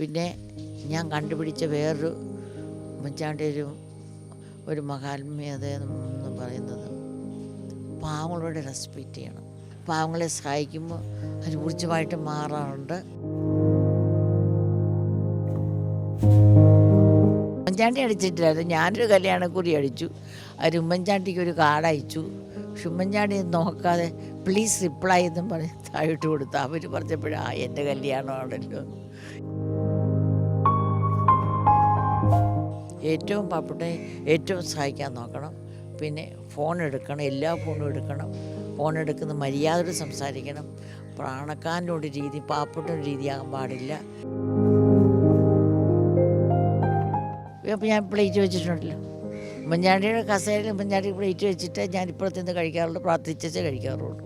പിന്നെ ഞാൻ കണ്ടുപിടിച്ച വേറൊരു ഉമ്മൻചാണ്ടി ഒരു ഒരു മഹാത്മ്യത എന്ന് പറയുന്നത് പാവങ്ങളോട് റെസ്പെക്റ്റ് ചെയ്യണം. പാവങ്ങളെ സഹായിക്കുമ്പോൾ അത് ഊർജമായിട്ട് മാറാറുണ്ട്. ഉമ്മൻചാണ്ടി അടിച്ചിട്ടില്ലായിരുന്നു. ഞാനൊരു കല്യാണക്കുറി അടിച്ചു. അത് ഉമ്മൻചാണ്ടിക്ക് ഒരു കാർഡ് അയച്ചു. പക്ഷെ ഉമ്മൻചാണ്ടി നോക്കാതെ പ്ലീസ് റിപ്ലൈ എന്നും പറഞ്ഞ് താഴോട്ട് കൊടുത്തു. അവർ പറഞ്ഞപ്പോഴാ ആ എന്റെ കല്യാണമാണല്ലോ. ഏറ്റവും പാവപ്പെട്ടെ ഏറ്റവും സഹായിക്കാൻ നോക്കണം. പിന്നെ ഫോൺ എടുക്കണം എല്ലാ ഫോണും എടുക്കണം. ഫോൺ എടുക്കുന്ന മര്യാദയോട് സംസാരിക്കണം. പ്രാണക്കാരനോട് രീതി പാവപ്പെട്ട രീതിയാകാൻ പാടില്ല. അപ്പോൾ ഞാൻ പ്ലേറ്റ് വെച്ചിട്ടുണ്ടല്ലോ. ഉമ്മൻചാണ്ടിയുടെ കസേരയിൽ ഉമ്മൻചാണ്ടി പ്ലേറ്റ് വെച്ചിട്ട് ഞാൻ ഇപ്പോഴത്തെ കഴിക്കാറുള്ളൂ പ്രാർത്ഥിച്ചേ കഴിക്കാറുള്ളൂ.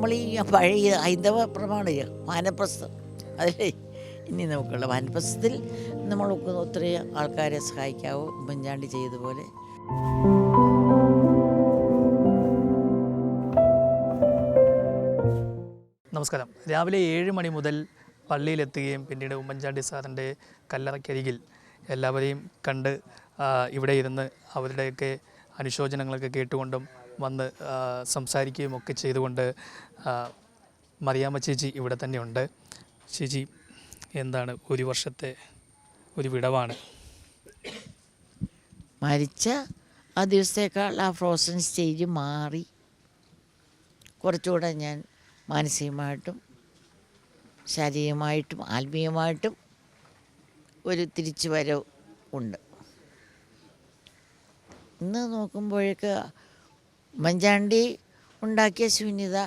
നമ്മൾ ഈ പഴയ ഹൈന്ദവ പ്രമാണിക വാനപ്രസ്ഥം അതിലേ ഇനി നമുക്കുള്ള വാനപ്രസ്ഥത്തിൽ നമ്മൾ ഒത്തിരി ആൾക്കാരെ സഹായിക്കാവോ ഉമ്മൻചാണ്ടി ചെയ്തതുപോലെ. നമസ്കാരം. രാവിലെ ഏഴ് മണി മുതൽ പള്ളിയിലെത്തുകയും പിന്നീട് ഉമ്മൻചാണ്ടി സാറിന്റെ കല്ലറക്കരികിൽ എല്ലാവരെയും കണ്ട് ഇവിടെ ഇരുന്ന് അവരുടെയൊക്കെ അനുശോചനങ്ങളൊക്കെ കേട്ടുകൊണ്ടും വന്ന് സംസാരിക്കുകയും ഒക്കെ ചെയ്തുകൊണ്ട് മറിയാമ്മ ചേച്ചി ഇവിടെ തന്നെയുണ്ട് ചേച്ചി എന്താണ് ഒരു വർഷത്തെ ഒരു വിടവാണ്? മരിച്ച ആ ദിവസത്തേക്കാൾ ആ ഫ്രോസൺ സ്റ്റേജ് മാറി. കുറച്ചുകൂടെ ഞാൻ മാനസികമായിട്ടും ശാരീരികമായിട്ടും ആത്മീയമായിട്ടും ഒരു തിരിച്ചുവരവ് ഉണ്ട്. ഇന്ന് നോക്കുമ്പോഴേക്ക് ഉമ്മൻചാണ്ടി ഉണ്ടാക്കിയ ശൂന്യത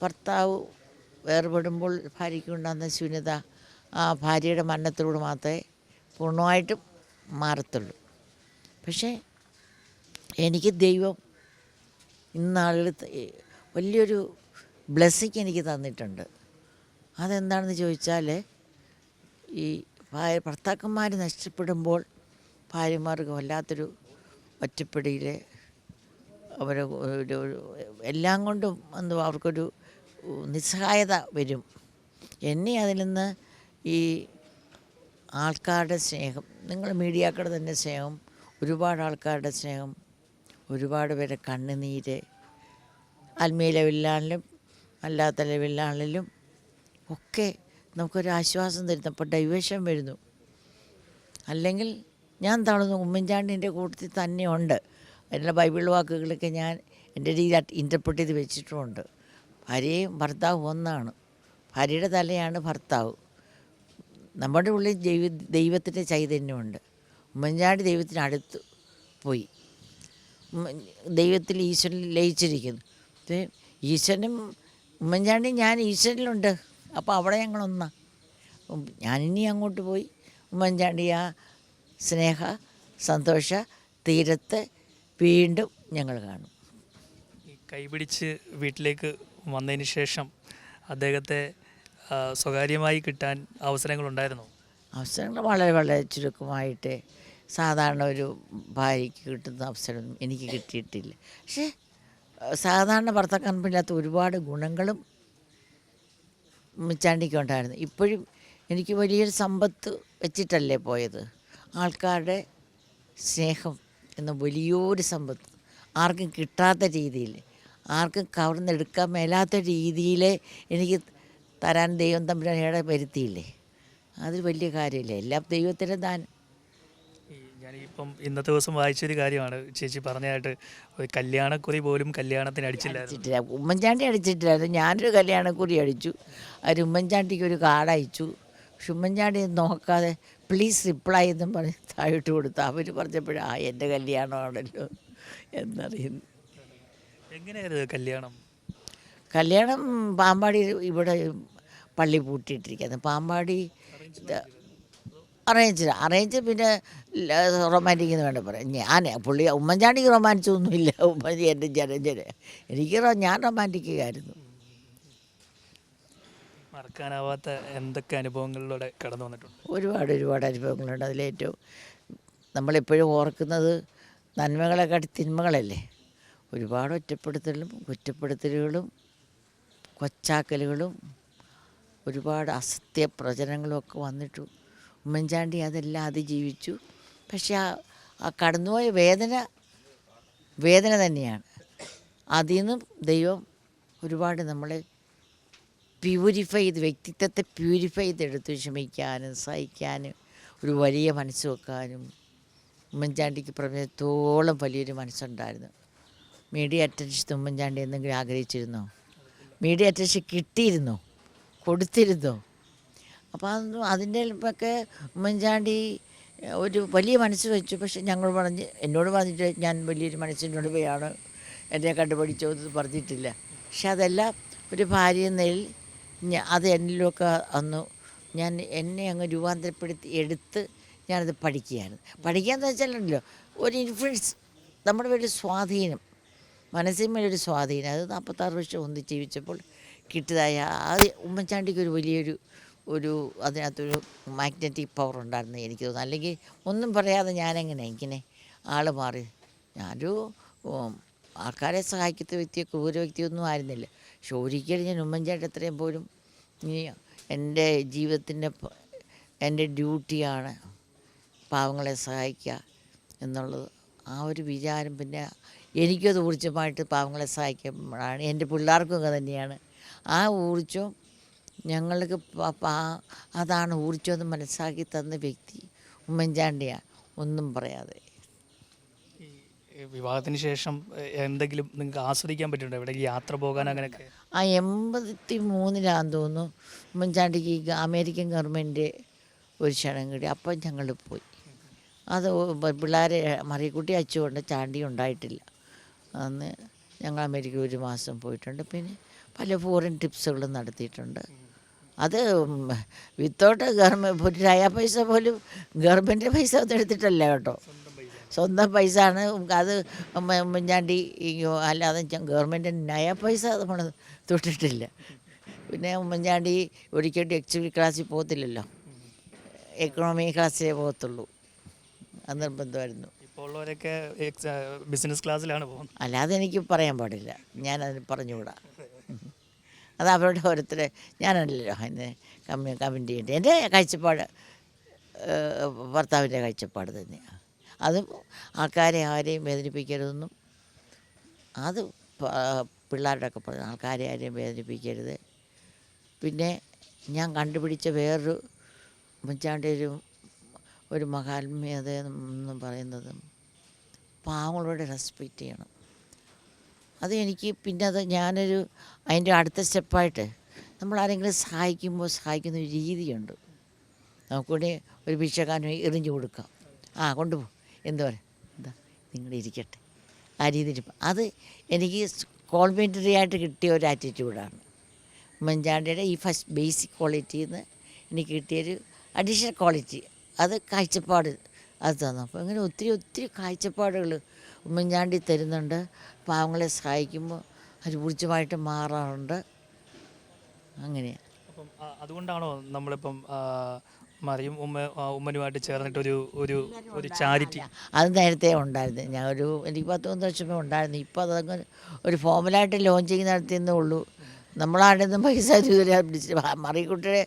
ഭർത്താവ് വേർപെടുമ്പോൾ ഭാര്യയ്ക്ക് ഉണ്ടാകുന്ന ശൂന്യത ആ ഭാര്യയുടെ മരണത്തിലൂടെ മാത്രമേ പൂർണമായിട്ടും മാറത്തുള്ളൂ. പക്ഷേ എനിക്ക് ദൈവം ഇന്നാളുകൾ വലിയൊരു ബ്ലെസ്സിങ് എനിക്ക് തന്നിട്ടുണ്ട്. അതെന്താണെന്ന് ചോദിച്ചാൽ ഈ ഭാര്യ ഭർത്താക്കന്മാർ നഷ്ടപ്പെടുമ്പോൾ ഭാര്യമാർക്ക് വല്ലാത്തൊരു ഒറ്റപ്പെടിയിൽ അവർ എല്ലാം കൊണ്ടും എന്തോ അവർക്കൊരു നിസ്സഹായത വരും. എന്നെ അതിൽ നിന്ന് ഈ ആൾക്കാരുടെ സ്നേഹം നിങ്ങൾ മീഡിയാക്കളുടെ തന്നെ സ്നേഹം ഒരുപാട് ആൾക്കാരുടെ സ്നേഹം ഒരുപാട് പേരെ കണ്ണുനീര് ആത്മീയ ലെവലിലാണെങ്കിലും അല്ലാത്ത ലെവലിലാണെങ്കിലും ഒക്കെ നമുക്കൊരു ആശ്വാസം തരുന്നു. അപ്പോൾ ഡൈവേഷൻ വരുന്നു. അല്ലെങ്കിൽ ഞാൻ തളർന്നു ഉമ്മൻചാണ്ടിന്റെ കൂട്ടത്തിൽ തന്നെയുണ്ട് അതിനുള്ള ബൈബിൾ വാക്കുകളൊക്കെ ഞാൻ എന്റെ രീതിയിൽ ഇന്റർപ്രറ്റ് ചെയ്ത് വെച്ചിട്ടുമുണ്ട് ഭാര്യയും ഭർത്താവും ഒന്നാണ്. ഭാര്യയുടെ തലയാണ് ഭർത്താവ്. നമ്മുടെ ഉള്ളിൽ ദൈവ ദൈവത്തിന്റെ ചൈതന്യമുണ്ട്. ഉമ്മൻചാണ്ടി ദൈവത്തിന് അടുത്ത് പോയി. ദൈവത്തിൽ ഈശ്വരൻ ലയിച്ചിരിക്കുന്നു. ഈശ്വരനും ഉമ്മൻചാണ്ടി ഞാൻ ഈശ്വരനിലുണ്ട്. അപ്പോൾ അവിടെ ഞങ്ങളൊന്നാ. ഞാനിനി അങ്ങോട്ട് പോയി. ഉമ്മൻചാണ്ടി ആ സ്നേഹ സന്തോഷ തീരത്ത് വീണ്ടും ഞങ്ങൾ കാണും. കൈപിടിച്ച് വീട്ടിലേക്ക് വന്നതിന് ശേഷം അദ്ദേഹത്തെ സ്വകാര്യമായി കിട്ടാൻ അവസരങ്ങളുണ്ടായിരുന്നോ? അവസരങ്ങൾ വളരെ വളരെ ചുരുക്കമായിട്ട് സാധാരണ ഒരു ഭാര്യയ്ക്ക് കിട്ടുന്ന അവസരം എനിക്ക് കിട്ടിയിട്ടില്ല. പക്ഷേ സാധാരണ പറ്റാത്ത ഒരുപാട് ഗുണങ്ങളും ഉമ്മച്ചാണ്ടിക്കുണ്ടായിരുന്നു ഇപ്പോഴും എനിക്ക് വലിയൊരു സമ്പത്ത് വെച്ചിട്ടല്ലേ പോയത്. ആൾക്കാരുടെ സ്നേഹം എന്ന വലിയൊരു സമ്പത്ത്. ആർക്കും കിട്ടാത്ത രീതിയിൽ ആർക്കും കവർന്നെടുക്കാൻ മേലാത്ത രീതിയിൽ എനിക്ക് തരാൻ ദൈവം തമ്പുരാനെ വരുത്തിയില്ലേ? അതൊരു വലിയ കാര്യമില്ല? എല്ലാം ദൈവത്തിന്റെ ദാനം ഞാനിപ്പം ഇന്നത്തെ ദിവസം വായിച്ചൊരു കാര്യമാണ്. ചേച്ചി പറഞ്ഞതായിട്ട് ഒരു കല്യാണക്കുറി പോലും കല്യാണത്തിന് അടിച്ചില്ല അടിച്ചിട്ടില്ല. ഉമ്മൻചാണ്ടി അടിച്ചിട്ടില്ലായിരുന്നു. ഞാനൊരു കല്യാണക്കുറി അടിച്ചു. അവർ ഉമ്മൻചാണ്ടിക്ക് ഒരു കാർഡ് അയച്ചു. പക്ഷെ ഉമ്മൻചാണ്ടി നോക്കാതെ പ്ലീസ് റിപ്ലൈ എന്നും പറഞ്ഞ് താഴോട്ട് കൊടുത്തു. അവർ പറഞ്ഞപ്പോഴാ ആ എന്റെ കല്യാണമാണല്ലോ എന്നറിയുന്നു. എങ്ങനെയായിരുന്നു കല്യാണം? കല്യാണം പാമ്പാടി ഇവിടെ പള്ളി പൂട്ടിയിട്ടിരിക്കുന്നത് പാമ്പാടി അറേഞ്ച് അറേഞ്ച് പിന്നെ റൊമാന്റിക് എന്ന് വേണ്ട പറയാം. ഞാൻ പുള്ളി ഉമ്മൻചാണ്ടിക്ക് റൊമാൻസ് ഒന്നുമില്ല. ഉമ്മൻ എന്റെ ജനജന എനിക്ക് ഞാൻ റൊമാന്റിക്കായിരുന്നു മറക്കാനാവാത്ത എന്തൊക്കെ അനുഭവങ്ങളിലൂടെ കടന്നു വന്നിട്ടുണ്ട്? ഒരുപാട് ഒരുപാട് അനുഭവങ്ങളുണ്ട്. അതിലേറ്റവും നമ്മളെപ്പോഴും ഓർക്കുന്നത് നന്മകളെക്കാട്ടി തിന്മകളല്ലേ? ഒരുപാട് ഒറ്റപ്പെടുത്തലും കുറ്റപ്പെടുത്തലുകളും കൊച്ചാക്കലുകളും ഒരുപാട് അസത്യ പ്രചരണങ്ങളും ഒക്കെ വന്നിട്ടു. ഉമ്മൻചാണ്ടി അതെല്ലാം അതിജീവിച്ചു. പക്ഷെ ആ ആ കടന്നുപോയ വേദന വേദന തന്നെയാണ്. അതിൽ നിന്നും ദൈവം ഒരുപാട് നമ്മളെ പ്യൂരിഫൈ ചെയ്ത് വ്യക്തിത്വത്തെ പ്യൂരിഫൈ ചെയ്തെടുത്ത് ക്ഷമിക്കാനും സഹിക്കാനും ഒരു വലിയ മനസ്സ് വെക്കാനും ഉമ്മൻചാണ്ടിക്ക് പ്രമേയത്തോളം വലിയൊരു മനസ്സുണ്ടായിരുന്നു. മീഡിയ അറ്റൻഷൻ ഉമ്മൻചാണ്ടി എന്തെങ്കിലും ആഗ്രഹിച്ചിരുന്നോ? Media attention കിട്ടിയിരുന്നോ? കൊടുത്തിരുന്നോ? അപ്പോൾ അതൊന്നും അതിന്റെ ഒക്കെ ഉമ്മൻചാണ്ടി ഒരു വലിയ മനസ്സ് വെച്ചു. പക്ഷെ ഞങ്ങൾ പറഞ്ഞ് എന്നോട് പറഞ്ഞിട്ട് ഞാൻ വലിയൊരു മനസ്സിനോട് പോയാണ് എന്നെ കണ്ടുപിടിച്ചോ എന്ന് പറഞ്ഞിട്ടില്ല. പക്ഷെ അതെല്ലാം ഒരു ഭാര്യ എന്ന നിലയിൽ ഞ- അത് എന്നിലൊക്കെ അന്ന് ഞാൻ എന്നെ അങ്ങ് രൂപാന്തരപ്പെടുത്തി എടുത്ത് ഞാനത് പഠിക്കുകയാണ്. പഠിക്കാന്ന് വെച്ചാലുണ്ടല്ലോ ഒരു ഇൻഫ്ലുവൻസ് നമ്മുടെ വലിയ സ്വാധീനം മനസ്സിന്മേലൊരു സ്വാധീനം. അത് നാൽപ്പത്താറ് വർഷം ഒന്ന് ജീവിച്ചപ്പോൾ കിട്ടിയതായ ആ ഉമ്മൻചാണ്ടിക്ക് ഒരു വലിയൊരു ഒരു അതിനകത്തൊരു മാഗ്നറ്റിക് പവർ ഉണ്ടായിരുന്നു എനിക്ക് തോന്നുന്നു. അല്ലെങ്കിൽ ഒന്നും പറയാതെ ഞാനെങ്ങനെ ഇങ്ങനെ ആൾ മാറി. ഞാനൊരു ആൾക്കാരെ സഹായിക്കത്ത വ്യക്തിയൊക്കെ ക്രൂര വ്യക്തിയൊന്നും ആയിരുന്നില്ല. പക്ഷെ ഒരിക്കലും ഞാൻ ഉമ്മൻചാണ്ടി അത്രയും പോലും ഇനി എന്റെ ജീവിതത്തിന്റെ എന്റെ ഡ്യൂട്ടിയാണ് പാവങ്ങളെ സഹായിക്കുക എന്നുള്ളത്. ആ ഒരു വിചാരം പിന്നെ എനിക്കത് ഊർജമായിട്ട് പാവങ്ങളെ സഹായിക്കുമ്പോഴാണ് എന്റെ പിള്ളേർക്കും ഒക്കെ തന്നെയാണ്. ആ ഊർജം ഞങ്ങൾക്ക് അതാണ് ഊർജം എന്ന് മനസ്സിലാക്കി തന്ന വ്യക്തി ഉമ്മൻചാണ്ടിയാണ്. ഒന്നും പറയാതെ. വിവാഹത്തിന് ശേഷം എന്തെങ്കിലും നിങ്ങൾക്ക് ആസ്വദിക്കാൻ പറ്റുന്നുണ്ടോ എവിടെ യാത്ര പോകാൻ അങ്ങനെയൊക്കെ? ആ എൺപത്തി മൂന്നിലാന്ന് തോന്നുന്നു. ഉമ്മൻചാണ്ടിക്ക് അമേരിക്കൻ ഗവൺമെന്റ് ഒരു ക്ഷണം കിട്ടി. അപ്പം ഞങ്ങൾ പോയി. അത് പിള്ളേരെ മറിയക്കുട്ടി അച്ചുകൊണ്ട് ചാണ്ടി ഉണ്ടായിട്ടില്ല. അന്ന് ഞങ്ങൾ അമേരിക്ക ഒരു മാസം പോയിട്ടുണ്ട്. പിന്നെ പല ഫോറിൻ ട്രിപ്സുകളും നടത്തിയിട്ടുണ്ട്. അത് വിത്തൗട്ട് ഗവൺമെന്റ് ഒരു പൈസ പോലും ഗവൺമെന്റ് പൈസ ഒന്നും എടുത്തിട്ടല്ല കേട്ടോ. സ്വന്തം പൈസ ആണ് അത് ഉമ്മ- ഉമ്മൻചാണ്ടി അല്ലാതെ ഗവൺമെന്റ് നയ പൈസ നമ്മൾ തൊട്ടിട്ടില്ല. പിന്നെ ഉമ്മൻചാണ്ടി ഒരിക്കലും എക്സിക്യൂട്ടീവ് ക്ലാസ്സിൽ പോകത്തില്ലല്ലോ. എക്കണോമി ക്ലാസ്സിലേ പോകത്തുള്ളൂ. അത് നിർബന്ധമായിരുന്നു. ഉള്ളവരൊക്കെ ബിസിനസ് ക്ലാസ്സിലാണ് പോകുന്നത്. അല്ലാതെ എനിക്ക് പറയാൻ പാടില്ല. ഞാൻ അതിന് പറഞ്ഞുകൂടാ. അത് അവരുടെ ഓരോരുത്തരെ ഞാനല്ലല്ലോ. അതിന് കമ്മി കമന്റ് ചെയ്യേണ്ടത് എന്റെ കാഴ്ചപ്പാട് ഭർത്താവിന്റെ കാഴ്ചപ്പാട് തന്നെയാണ് അത് ആൾക്കാരെ ആരെയും വേദനിപ്പിക്കരുതെന്നും അത് പിള്ളേരുടെയൊക്കെ പറഞ്ഞു ആൾക്കാരെ ആരെയും വേദനിപ്പിക്കരുത്. പിന്നെ ഞാൻ കണ്ടുപിടിച്ച വേറൊരു ഉമ്മൻചാണ്ടി ഒരു ഒരു മഹാത്മ്യത എന്ന് പറയുന്നത് പാവങ്ങളോട് റെസ്പെക്റ്റ് ചെയ്യണം. അത് എനിക്ക് പിന്നെ അത് ഞാനൊരു അതിന്റെ അടുത്ത സ്റ്റെപ്പായിട്ട് നമ്മൾ ആരെങ്കിലും സഹായിക്കുമ്പോൾ സഹായിക്കുന്ന ഒരു രീതിയുണ്ട്. നമുക്കൂടെ ഒരു ഭിക്ഷക്കാരനെ എറിഞ്ഞു കൊടുക്കാം. ആ കൊണ്ടുപോ. എന്ത് എന്താ നിങ്ങൾ ഇരിക്കട്ടെ. ആ രീതിയിൽ അത് എനിക്ക് കോൺവെന്ററി ആയിട്ട് കിട്ടിയ ഒരു ആറ്റിറ്റ്യൂഡാണ് ഉമ്മൻചാണ്ടിയുടെ ഈ ഫസ്റ്റ് ബേസിക് ക്വാളിറ്റിയിൽ നിന്ന് എനിക്ക് കിട്ടിയൊരു അഡീഷണൽ ക്വാളിറ്റി. അത് കാഴ്ചപ്പാട് അത് തന്നു. അപ്പോൾ അങ്ങനെ ഒത്തിരി ഒത്തിരി കാഴ്ചപ്പാടുകൾ ഉമ്മൻചാണ്ടി തരുന്നുണ്ട്. പാവങ്ങളെ സഹായിക്കുമ്പോൾ അത് ഊർജമായിട്ട് മാറാറുണ്ട്. ആ, അതുകൊണ്ടാണോ നമ്മളിപ്പം മറിയും ഉമ്മ ആ, ഉമ്മനുമായിട്ട് ചേർന്നിട്ടൊരു ഒരു ഒരു ചാരിറ്റി. അത് നേരത്തെ ഉണ്ടായിരുന്നു. ഞാൻ ഒരു എനിക്ക് പത്ത് മൂന്ന് വർഷമേ ഉണ്ടായിരുന്നു. ഇപ്പോൾ അതങ്ങ് ഒരു ഫോമലായിട്ട് ലോഞ്ചിങ് നടത്തിയെന്നേ ഉള്ളൂ. നമ്മളാടെ നിന്നും പൈസ ഇതുവരെ പിടിച്ച് മറിക്കുട്ടിയുടെ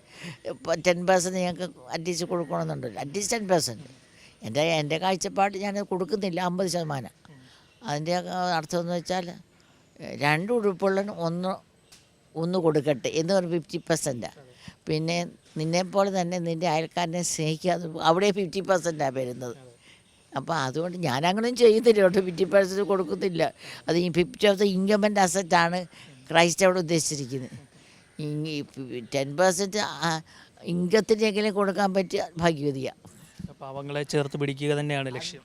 ടെൻ പെർസെന്റ് ഞങ്ങൾക്ക് അറ്റ്ലീസ്റ്റ് കൊടുക്കണമെന്നുണ്ടല്ലോ അറ്റ്ലീസ്റ്റ് ടെൻ പെർസെന്റ് എന്റെ എന്റെ കാഴ്ചപ്പാട് ഞാൻ കൊടുക്കുന്നില്ല അമ്പത് ശതമാനം. അതിന്റെ അർത്ഥം എന്ന് വെച്ചാൽ രണ്ട് ഉടുപ്പുള്ള ഒന്ന് ഒന്ന് കൊടുക്കട്ടെ എന്ന് പറഞ്ഞ് ഫിഫ്റ്റി പെർസെന്റാണ് പിന്നെ നിന്നെപ്പോലെ തന്നെ നിന്റെ അയൽക്കാരനെ സ്നേഹിക്കാതെ അവിടെ ഫിഫ്റ്റി പെർസെന്റാണ് വരുന്നത്. അപ്പോൾ അതുകൊണ്ട് ഞാൻ അങ്ങനെയും ചെയ്യുന്നില്ല. കേട്ടോ ഫിഫ്റ്റി പെർസെന്റ് കൊടുക്കുന്നില്ല. അത് ഈ ഫിഫ്റ്റി ഓഫ് ദ ഇൻകമന്റ് അസറ്റാണ് ക്രൈസ്റ്റ് അവിടെ ഉദ്ദേശിച്ചിരിക്കുന്നത്. ടെൻ പെർസെന്റ് ഇൻകത്തിനെങ്കിലും കൊടുക്കാൻ പറ്റിയ ഭാഗ്യവതിയാണ് പാവങ്ങളെ ചേർത്ത് പിടിക്കുക തന്നെയാണ് ലക്ഷ്യം.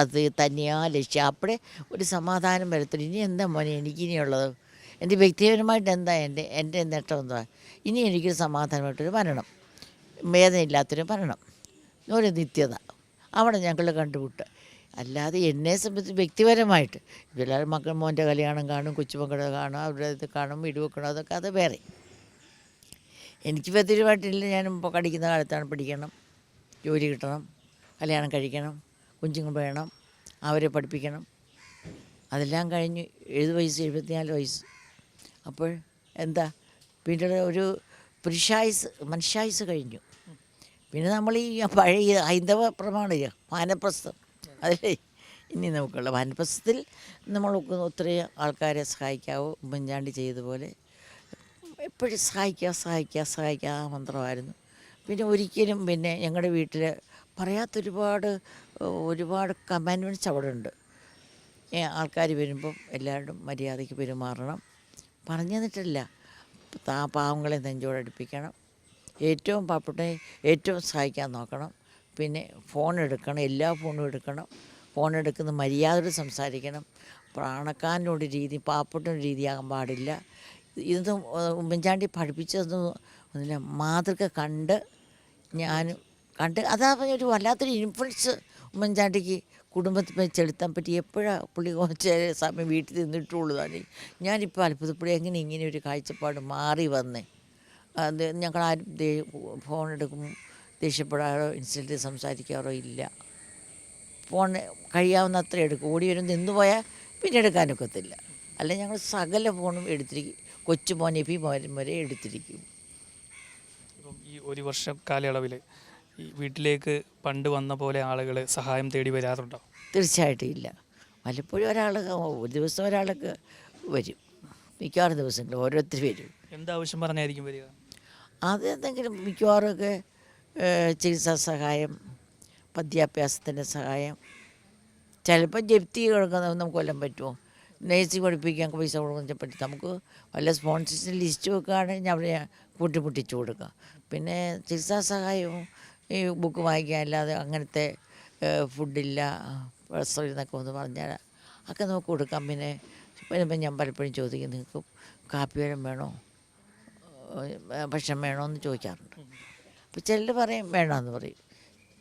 അത് തന്നെയാ ലക്ഷ്യം. അപ്പോഴേ ഒരു സമാധാനം വരത്തില്ല ഇനി എന്താ മോനെ? എനിക്കിനിയുള്ളത് എന്റെ വ്യക്തിപരമായിട്ട് എന്താ എന്റെ എന്റെ നേട്ടം എന്താ ഇനി എനിക്ക് സമാധാനമായിട്ടൊരു മരണം വേദനയില്ലാത്തൊരു മരണം ഒരു നിത്യത. അവിടെ ഞങ്ങൾ കണ്ടുപിട്ട് അല്ലാതെ എന്നെ സംബന്ധിച്ച് വ്യക്തിപരമായിട്ട് എല്ലാവരും മക്കൾ മോന്റെ കല്യാണം കാണും കൊച്ചുമക്കളുടെ കാണും അവരുടെ ഇത് കാണും വീടുവെക്കണം അതൊക്കെ അത് വേറെ. എനിക്ക് വ്യക്തിപരമായിട്ടില്ല. ഞാൻ ഇപ്പോൾ കടിക്കുന്ന കാലത്താണ് പഠിക്കണം. ജോലി കിട്ടണം കല്യാണം കഴിക്കണം കുഞ്ഞുങ്ങൾ വേണം അവരെ പഠിപ്പിക്കണം. അതെല്ലാം കഴിഞ്ഞ് എഴുപത് വയസ്സ് എഴുപത്തിനാല് വയസ്സ്. അപ്പോൾ എന്താ? പിന്നെ ഒരു പുരുഷായുസ് മനുഷ്യായുസ് കഴിഞ്ഞു. പിന്നെ നമ്മൾ ഈ പഴയ ഹൈന്ദവ പ്രമാണില്ല വാനപ്രസ്ഥം അതല്ലേ? ഇനി നമുക്കുള്ള വാനപ്രസ്ഥത്തിൽ നമ്മൾ ഒത്തിരി ആൾക്കാരെ സഹായിക്കാവോ. ഉമ്മൻചാണ്ടി ചെയ്തതുപോലെ എപ്പോഴും സഹായിക്കുക സഹായിക്കുക സഹായിക്കുക ആ മന്ത്രമായിരുന്നു. പിന്നെ ഒരിക്കലും പിന്നെ ഞങ്ങളുടെ വീട്ടിൽ പറയാത്തൊരുപാട് ഒരുപാട് കമാൻഡ്മെന്റ്സ് അവിടെ ഉണ്ട്. ആൾക്കാർ വരുമ്പം എല്ലാവരും മര്യാദയ്ക്ക് പെരുമാറണം. പറഞ്ഞു തന്നിട്ടില്ല. പാവങ്ങളെ നെഞ്ചോടടുപ്പിക്കണം ഏറ്റവും പാവപ്പെട്ടെ ഏറ്റവും സഹായിക്കാൻ നോക്കണം. പിന്നെ ഫോൺ എടുക്കണം എല്ലാ ഫോണും എടുക്കണം. ഫോൺ എടുക്കുന്ന മര്യാദയോട് സംസാരിക്കണം. പ്രാണക്കാരനോട് രീതി പാവപ്പെട്ട രീതിയാകാൻ പാടില്ല. ഏഹ്, ഉമ്മൻചാണ്ടി പഠിപ്പിച്ചതൊന്നും ഒന്നുമില്ല. മാതൃക കണ്ട് ഞാനും കണ്ട് അതാ ഒരു വല്ലാത്തൊരു ഇൻഫ്ലുവൻസ് ഉമ്മൻചാണ്ടിക്ക് കുടുംബത്തിൽ ചെലുത്താൻ പറ്റി എപ്പോഴാണ് പുള്ളി കുറച്ച് സമയം വീട്ടിൽ നിന്നിട്ടുള്ളതാണ് ഞാനിപ്പോൾ അത്ഭുതപ്പെടും എങ്ങനെ ഇങ്ങനെ ഒരു കാഴ്ചപ്പാട് മാറി വന്നേ? അത് ഞങ്ങളാരും ഫോൺ എടുക്കും ദേഷ്യപ്പെടാറോ ഇൻസ്റ്റന്റ് സംസാരിക്കാറോ ഇല്ല. ഫോൺ കഴിയാവുന്ന അത്ര എടുക്കും. ഓടി വരും നിന്ന് പോയാൽ പിന്നെ എടുക്കാനൊക്കത്തില്ല അല്ല ഞങ്ങൾ സകല ഫോണും എടുത്തിരിക്കും കൊച്ചു പി മോൻ വരെ എടുത്തിരിക്കും. ഈ ഒരു വർഷം കാലയളവിൽ ഈ വീട്ടിലേക്ക് പണ്ട് വന്ന പോലെ ആളുകൾ സഹായം തേടി വരാറുണ്ടോ? തീർച്ചയായിട്ടും ഇല്ല. വല്ലപ്പോഴും ഒരാൾ ഒരു ദിവസം ഒരാളൊക്കെ വരും. മിക്കവാറും ദിവസങ്ങൾ ഓരോരുത്തർ വരും. എന്താവശ്യം പറഞ്ഞായിരിക്കും വരിക? അത് എന്തെങ്കിലും മിക്കവാറുമൊക്കെ ചികിത്സാ സഹായം വിദ്യാഭ്യാസത്തിന്റെ സഹായം. ചിലപ്പോൾ ജപ്തി കൊടുക്കുന്ന നമുക്ക് കൊല്ലം പറ്റുമോ? നേഴ്സിംഗ് പഠിപ്പിക്കാൻ പൈസ കൊടുക്കാൻ പറ്റും നമുക്ക് വല്ല സ്പോൺസേഴ്സിന് ലിസ്റ്റ് വെക്കുകയാണെങ്കിൽ ഞാൻ കൂട്ടിമുട്ടിച്ച് കൊടുക്കാം. പിന്നെ ചികിത്സാ സഹായവും ഈ ബുക്ക് വായിക്കുക അല്ലാതെ അങ്ങനത്തെ ഫുഡില്ല വസ്ത്രം എന്നൊക്കെ ഒന്ന് പറഞ്ഞാൽ ഒക്കെ നമുക്ക് കൊടുക്കാം. പിന്നെ വരുമ്പോൾ ഞാൻ പലപ്പോഴും ചോദിക്കും നിങ്ങൾക്ക് കാപ്പി വരം വേണോ? ഭക്ഷണം വേണോ? എന്ന് ചോദിക്കാറുണ്ട്. അപ്പോൾ ചിലർ പറയും വേണമെന്ന് പറയും.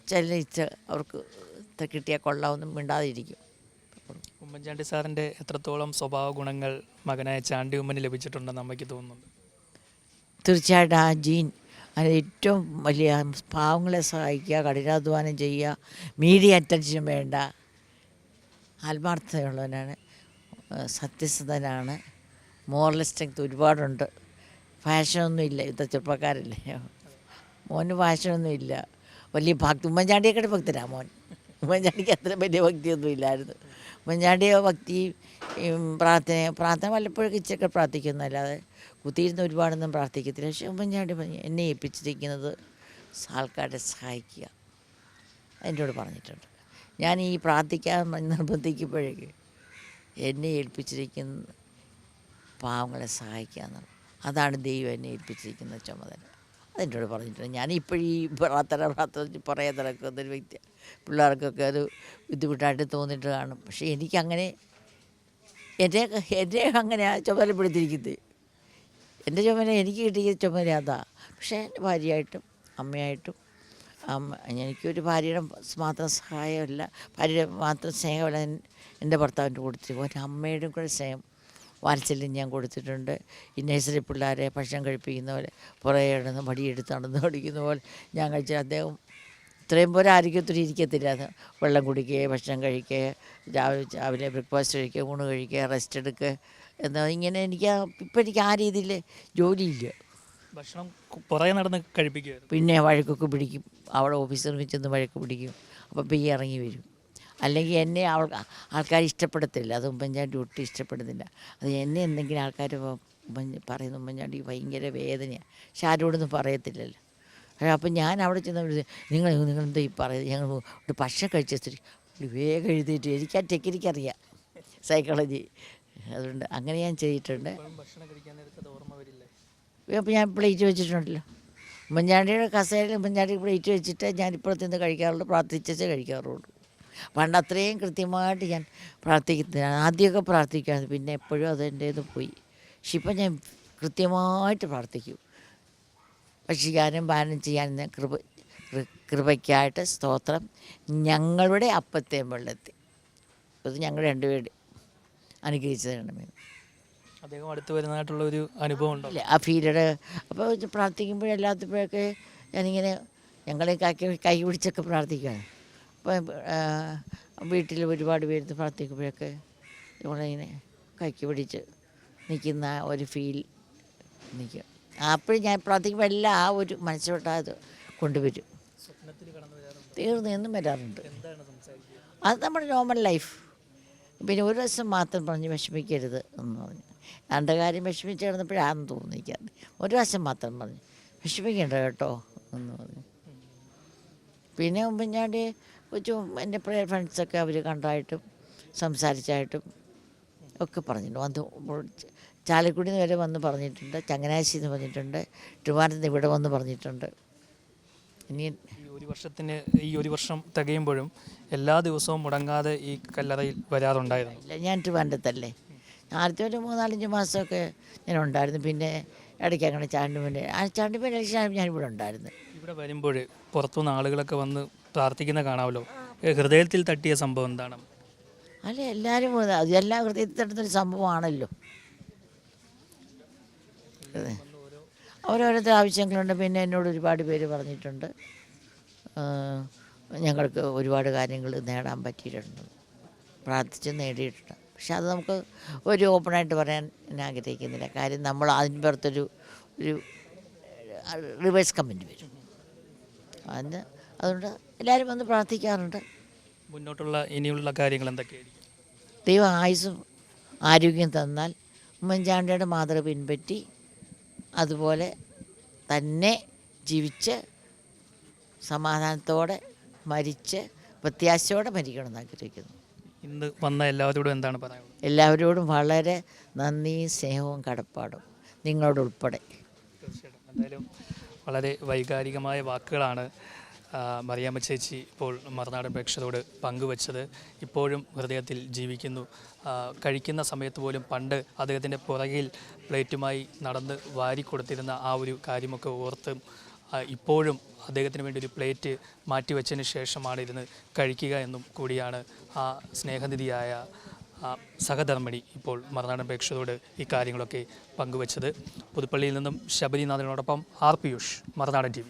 ചില ഇച്ച അവർക്ക് കിട്ടിയാൽ കൊള്ളാമെന്നും മിണ്ടാതിരിക്കും. ഉമ്മൻചാണ്ടി സാറിന്റെ എത്രത്തോളം സ്വഭാവ ഗുണങ്ങൾ മകനായ ചാണ്ടി ഉമ്മന് ലഭിച്ചിട്ടുണ്ടെന്ന് അമ്മയ്ക്ക് തോന്നുന്നുണ്ട്? തീർച്ചയായിട്ടും ആ ജീൻ അത് ഏറ്റവും വലിയ പാവങ്ങളെ സഹായിക്കുക കഠിനാധ്വാനം ചെയ്യുക മീഡിയ അറ്റൻഷൻ വേണ്ട. ആത്മാർത്ഥതയുള്ളവനാണ് സത്യസന്ധനാണ് മോറൽ സ്ട്രെങ്ത് ഒരുപാടുണ്ട്. ഫാഷനൊന്നും ഇല്ല ഇത്ര ചെറുപ്പക്കാരല്ലേ. മോന് ഫാഷനൊന്നും ഇല്ല. വലിയ ഭക്തി ഉമ്മൻചാണ്ടിയൊക്കെ ഭക്തരാ മോൻ. ഉമ്മൻചാണ്ടിക്ക് അത്ര വലിയ ഭക്തിയൊന്നും ഇല്ലായിരുന്നു. ഉമ്മൻചാണ്ടിയോ ഭക്തി പ്രാർത്ഥന പ്രാർത്ഥന വല്ലപ്പോഴൊക്കെ ഇച്ചൊക്കെ പ്രാർത്ഥിക്കുന്നല്ലാതെ കുത്തിയിരുന്ന് ഒരുപാടൊന്നും പ്രാർത്ഥിക്കത്തില്ല. പക്ഷേ ഉമ്മൻചാണ്ടി പറഞ്ഞു, എന്നെ ഏൽപ്പിച്ചിരിക്കുന്നത് ആൾക്കാരെ സഹായിക്കുക. എന്നോട് പറഞ്ഞിട്ടുണ്ട്. ഞാൻ ഈ പ്രാർത്ഥിക്കാൻ നിർബന്ധിക്കുമ്പോഴേക്ക് എന്നെ ഏൽപ്പിച്ചിരിക്കുന്ന പാവങ്ങളെ സഹായിക്കുക എന്നുള്ളത് അതാണ് ദൈവം എന്നെ ഏൽപ്പിച്ചിരിക്കുന്ന ചുമതല. അതെന്നോട് പറഞ്ഞിട്ടുണ്ട്. ഞാൻ ഇപ്പോഴും ഈ പ്രാർത്ഥന പ്രാർത്ഥന പറയാൻ നടക്കുന്ന ഒരു വ്യക്തിയാണ് പിള്ളേർക്കൊക്കെ അത് ബുദ്ധിമുട്ടായിട്ട് തോന്നിയിട്ട് കാണും. പക്ഷേ എനിക്കങ്ങനെ എന്റെ എന്റെ അങ്ങനെ ചുമതലപ്പെടുത്തിയിരിക്കുന്നത്. എന്റെ ചുമതല എനിക്ക് കിട്ടിയ ചുമതല അതാ. പക്ഷേ എന്റെ ഭാര്യയായിട്ടും അമ്മയായിട്ടും അമ്മ എനിക്കൊരു ഭാര്യയുടെ മാത്രം സഹായമല്ല ഭാര്യയുടെ മാത്രം സ്നേഹമല്ല എൻ- എന്റെ ഭർത്താവിന്റെ കൊടുത്തിരിക്കും ഒരു അമ്മയുടെയും കൂടെ സ്നേഹം വാത്സല്യം ഞാൻ കൊടുത്തിട്ടുണ്ട്. ഈ നഴ്സറി പിള്ളേരെ ഭക്ഷണം കഴിപ്പിക്കുന്ന പോലെ പുറകെ ഇടന്ന് മടിയെടുത്ത് നടന്ന് പഠിക്കുന്ന പോലെ ഞാൻ കഴിച്ച അദ്ദേഹം ഇത്രയും പോലെ ആരോഗ്യത്തിൽ ഇരിക്കത്തില്ല. അത് വെള്ളം കുടിക്കുക ഭക്ഷണം കഴിക്കുക രാവിലെ രാവിലെ ബ്രേക്ക്ഫാസ്റ്റ് കഴിക്കുക ഊണ് കഴിക്കുക റെസ്റ്റ് എടുക്കുക എന്നാൽ ഇങ്ങനെ എനിക്ക് ഇപ്പം എനിക്ക് ആ രീതിയിൽ ജോലിയില്ല. ഭക്ഷണം പുറകെ നടന്ന് കഴിപ്പിക്കുക പിന്നെ വഴക്കൊക്കെ പിടിക്കും. അവിടെ ഓഫീസറിൽ ചെന്ന് വഴക്ക് പിടിക്കും. അപ്പോൾ പെയ്യ ഇറങ്ങി വരും. അല്ലെങ്കിൽ എന്നെ ആൾ ആൾക്കാർ ഇഷ്ടപ്പെടത്തില്ല. അത് ഉമ്മൻചാണ്ടി ഒട്ടും ഇഷ്ടപ്പെടുന്നില്ല. അത് എന്നെ എന്തെങ്കിലും ആൾക്കാർ പറയുന്ന ഉമ്മൻചാണ്ടി ഭയങ്കര വേദനയാണ് പക്ഷെ ആരോടൊന്നും പറയത്തില്ലല്ലോ. അപ്പം ഞാൻ അവിടെ ചെന്ന് നിങ്ങൾ നിങ്ങൾ എന്താ ഈ പറയുന്നത്? ഞങ്ങൾ ഒരു ഭക്ഷണം കഴിച്ച സ്ത്രീ വേഗം എഴുതിയിട്ട് എനിക്ക് ആ ടെക്നിക്ക് അറിയാം സൈക്കോളജി. അതുകൊണ്ട് അങ്ങനെ ഞാൻ ചെയ്തിട്ടുണ്ട്. അപ്പം ഞാൻ പ്ലേറ്റ് വെച്ചിട്ടുണ്ടല്ലോ. ഉമ്മൻചാണ്ടിയുടെ കസേരയിൽ ഉമ്മൻചാണ്ടി പ്ലേറ്റ് വെച്ചിട്ട് ഞാൻ ഇപ്പോഴത്തെ കഴിക്കാറുള്ളൂ. പ്രാർത്ഥിച്ചേ കഴിക്കാറുള്ളൂ. പണ്ട് അത്രയും കൃത്യമായിട്ട് ഞാൻ പ്രാർത്ഥിക്കുന്നതാണ് ആദ്യമൊക്കെ പ്രാർത്ഥിക്കാറ് പിന്നെ എപ്പോഴും അതെന്റേത് പോയി. പക്ഷെ ഇപ്പം ഞാൻ കൃത്യമായിട്ട് പ്രാർത്ഥിക്കും. ഭക്ഷിക്കാനും പാനം ചെയ്യാനും കൃപ കൃപയ്ക്കായിട്ട് സ്തോത്രം ഞങ്ങളുടെ അപ്പത്തെ വെള്ളത്തെ അത് ഞങ്ങൾ രണ്ടുപേര് അനുഗ്രഹിച്ചതാണ് അദ്ദേഹം അടുത്ത് വരുന്നതായിട്ടുള്ള ഒരു അനുഭവം ഉണ്ടോ? ഇല്ല ആ ഫീലഡ് അപ്പോൾ പ്രാർത്ഥിക്കുമ്പോഴല്ലാത്തപ്പോഴൊക്കെ ഞാനിങ്ങനെ ഞങ്ങളെ കൈ കൈ പിടിച്ചൊക്കെ പ്രാർത്ഥിക്കുകയാണ് വീട്ടിൽ ഒരുപാട് പേര് പ്രാർത്ഥിക്കുമ്പോഴൊക്കെ നമ്മളിങ്ങനെ കൈക്ക് പിടിച്ച് നിൽക്കുന്ന ഒരു ഫീൽ നിൽക്കും. അപ്പോഴും ഞാൻ പ്രാർത്ഥിക്കുമ്പോൾ എല്ലാം ആ ഒരു മനസ്സിലോട്ട് അത് കൊണ്ടുവരും. തീർന്നു എന്നും വരാറുണ്ട്. അത് നമ്മുടെ നോർമൽ ലൈഫ്. പിന്നെ ഒരു ദിവസം മാത്രം പറഞ്ഞ് വിഷമിക്കരുത് എന്ന് പറഞ്ഞു. എന്റെ കാര്യം വിഷമിച്ച് കിടന്നപ്പോഴാണെന്ന് തോന്നിക്കാറ് ഒരു വശം മാത്രം പറഞ്ഞു വിഷമിക്കണ്ട കേട്ടോ എന്ന് പറഞ്ഞു. പിന്നെ ഉമ്മൻചാണ്ടി കൊച്ചു എന്റെ പ്രിയ ഫ്രണ്ട്സൊക്കെ അവർ കണ്ടായിട്ടും സംസാരിച്ചായിട്ടും ഒക്കെ പറഞ്ഞിട്ടുണ്ട്. വന്ന് ചാലക്കുടി വരെ വന്ന് പറഞ്ഞിട്ടുണ്ട് ചങ്ങനാശ്ശി എന്ന് പറഞ്ഞിട്ടുണ്ട് ട്രിവാൻഡ്രത്ത് നിന്ന് ഇവിടെ വന്ന് പറഞ്ഞിട്ടുണ്ട്. ഇനി ഒരു വർഷത്തിന് ഈ ഒരു വർഷം തികയുമ്പോഴും എല്ലാ ദിവസവും മുടങ്ങാതെ ഈ കല്ലറയിൽ വരാറുണ്ടായിരുന്നു? ഇല്ല ഞാൻ ട്രിവാൻഡ്രത്തല്ലേ. ആദ്യത്തെ ഒരു മൂന്നാലഞ്ച് മാസമൊക്കെ ഞാൻ ഉണ്ടായിരുന്നു. പിന്നെ ഇടയ്ക്ക് അങ്ങനെ ചാണ്ടുമേന്റെ ആ ചാണ്ടുമേന്റെ ഇലക്ഷൻ ഞാൻ ഇവിടെ ഉണ്ടായിരുന്നു. ഇവിടെ വരുമ്പോൾ പുറത്തുനിന്ന് ആളുകളൊക്കെ വന്ന് പ്രാർത്ഥിക്കുന്ന കാണാമല്ലോ. ഹൃദയത്തിൽ തട്ടിയ സംഭവം എന്താണ്? അല്ല എല്ലാവരും അത് എല്ലാ ഹൃദയത്തിൽ തട്ടുന്നൊരു സംഭവമാണല്ലോ. ഓരോരോ ആവശ്യങ്ങളുണ്ട്. പിന്നെ എന്നോട് ഒരുപാട് പേര് പറഞ്ഞിട്ടുണ്ട്. ഞങ്ങൾക്ക് ഒരുപാട് കാര്യങ്ങൾ നേടാൻ പറ്റിയിട്ടുണ്ട്. പ്രാർത്ഥിച്ച് നേടിയിട്ടുണ്ട്. പക്ഷെ അത് നമുക്ക് ഒരു ഓപ്പണായിട്ട് പറയാൻ ഞാൻ ആഗ്രഹിക്കുന്നില്ല. കാര്യം നമ്മൾ അതിന്റെ പുറത്തൊരു ഒരു റിവേഴ്സ് കമന്റ് വരും. അതിന് അതുകൊണ്ട് എല്ലാവരും വന്ന് പ്രാർത്ഥിക്കാറുണ്ട്. മുന്നോട്ടുള്ള ഇനിയുള്ള കാര്യങ്ങൾ എന്തൊക്കെയായിരിക്കും? ദൈവം ആയുസും ആരോഗ്യം തന്നാൽ ഉമ്മൻചാണ്ടിയുടെ മാതൃക പിൻപറ്റി അതുപോലെ തന്നെ ജീവിച്ച് സമാധാനത്തോടെ മരിച്ച് പ്രത്യാശയോടെ മരിക്കണമെന്ന് ആഗ്രഹിക്കുന്നു. ഇന്ന് വന്ന എല്ലാവരോടും എന്താണ് പറയുന്നത് എല്ലാവരോടും വളരെ നന്ദിയും സ്നേഹവും കടപ്പാടും നിങ്ങളോടുൾപ്പെടെ തീർച്ചയായിട്ടും. എന്തായാലും വളരെ വൈകാരികമായ വാക്കുകളാണ് മറിയാമ്മ ചേച്ചി ഇപ്പോൾ മറുനാടൻ പ്രേക്ഷകരോട് പങ്കുവച്ചത്. ഇപ്പോഴും ഹൃദയത്തിൽ ജീവിക്കുന്നു. കഴിക്കുന്ന സമയത്ത് പോലും പണ്ട് അദ്ദേഹത്തിന്റെ പുറകിൽ പ്ലേറ്റുമായി നടന്ന് വാരി കൊടുത്തിരുന്ന ആ ഒരു കാര്യമൊക്കെ ഓർത്ത് ഇപ്പോഴും അദ്ദേഹത്തിന് വേണ്ടി ഒരു പ്ലേറ്റ് മാറ്റിവെച്ചതിന് ശേഷമാണ് ഇരുന്ന് കഴിക്കുക എന്നും കൂടിയാണ് ആ സ്നേഹനിധിയായ സഹധർമ്മിണി ഇപ്പോൾ മറുനാടൻ പ്രേക്ഷകരോട് ഈ കാര്യങ്ങളൊക്കെ പങ്കുവച്ചത്. പുതുപ്പള്ളിയിൽ നിന്നും ശബരിനാഥനോടൊപ്പം ആർ പിയൂഷ് മറുനാടൻ ടി